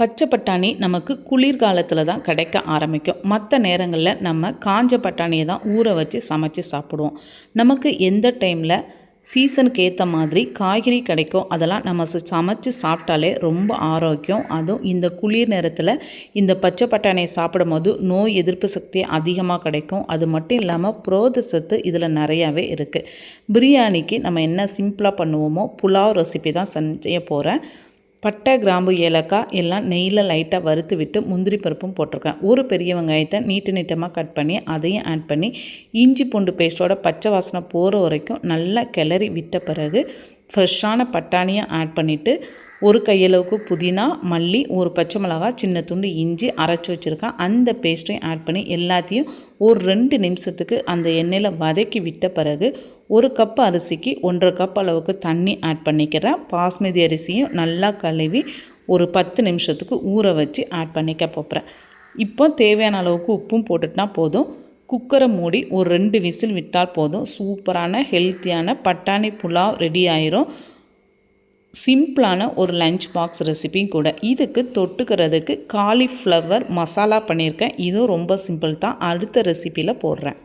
பச்சை பட்டாணி நமக்கு குளிர்காலத்தில் தான் கிடைக்க ஆரம்பிக்கும். மற்ற நேரங்களில் நம்ம காஞ்ச பட்டாணியை தான் ஊற வச்சு சமைச்சு சாப்பிடுவோம். நமக்கு எந்த டைமில் சீசனுக்கு ஏற்ற மாதிரி காய்கறி கிடைக்கும் அதெல்லாம் நம்ம ச- சமைச்சு சாப்பிட்டாலே ரொம்ப ஆரோக்கியம். அதுவும் இந்த குளிர் நேரத்தில் இந்த பச்சை பட்டாணியை சாப்பிடும்போது நோய் எதிர்ப்பு சக்தி அதிகமாக கிடைக்கும். அது மட்டும் இல்லாமல் புரோத சத்து இதில் நிறையாவே இருக்குது பிரியாணிக்கு நம்ம என்ன சிம்பிளாக பண்ணுவோமோ புலாவ் ரெசிபி தான் செய்ய போகிறேன் பட்டை கிராம்பு ஏலக்காய் எல்லாம் நெய்யில் லைட்டாக வறுத்து விட்டு முந்திரி பருப்பும் போட்டிருக்கேன். ஒரு பெரிய வெங்காயத்தை நீட்டு நீட்டமாக கட் பண்ணி அதையும் ஆட் பண்ணி இஞ்சி பூண்டு பேஸ்ட்டோட பச்சை வாசனை போகிற வரைக்கும் நல்லா கிளறி விட்ட பிறகு ஃப்ரெஷ்ஷான பட்டாணியை ஆட் பண்ணிவிட்டு ஒரு கையளவுக்கு புதினா மல்லி ஒரு பச்சை மிளகாய் சின்ன துண்டு இஞ்சி அரைச்சி வச்சுருக்கேன். அந்த பேஸ்ட்டையும் ஆட் பண்ணி எல்லாத்தையும் ஒரு ரெண்டு நிமிஷத்துக்கு அந்த எண்ணெயில் வதக்கி விட்ட பிறகு ஒரு கப் அரிசிக்கு ஒன்றரை கப் அளவுக்கு தண்ணி ஆட் பண்ணிக்கிறேன். பாஸ்மதி அரிசியும் நல்லா கழுவி ஒரு பத்து நிமிஷத்துக்கு ஊற வச்சு ஆட் பண்ணிக்க போகிறேன் இப்போ தேவையான அளவுக்கு உப்பும் போட்டுட்டா போதும். குக்கரை மூடி ஒரு ரெண்டு விசில் விட்டால் போதும். சூப்பரான ஹெல்த்தியான பட்டாணி புலாவ் ரெடி ஆயிரும். சிம்பிளான ஒரு லஞ்ச் பாக்ஸ் ரெசிபியும் கூட. இதுக்கு தொட்டுக்கிறதுக்கு காலிஃப்ளவர் மசாலா பண்ணியிருக்கேன். இதுவும் ரொம்ப சிம்பிள் தான். அடுத்த ரெசிப்பியில் போடுறேன்.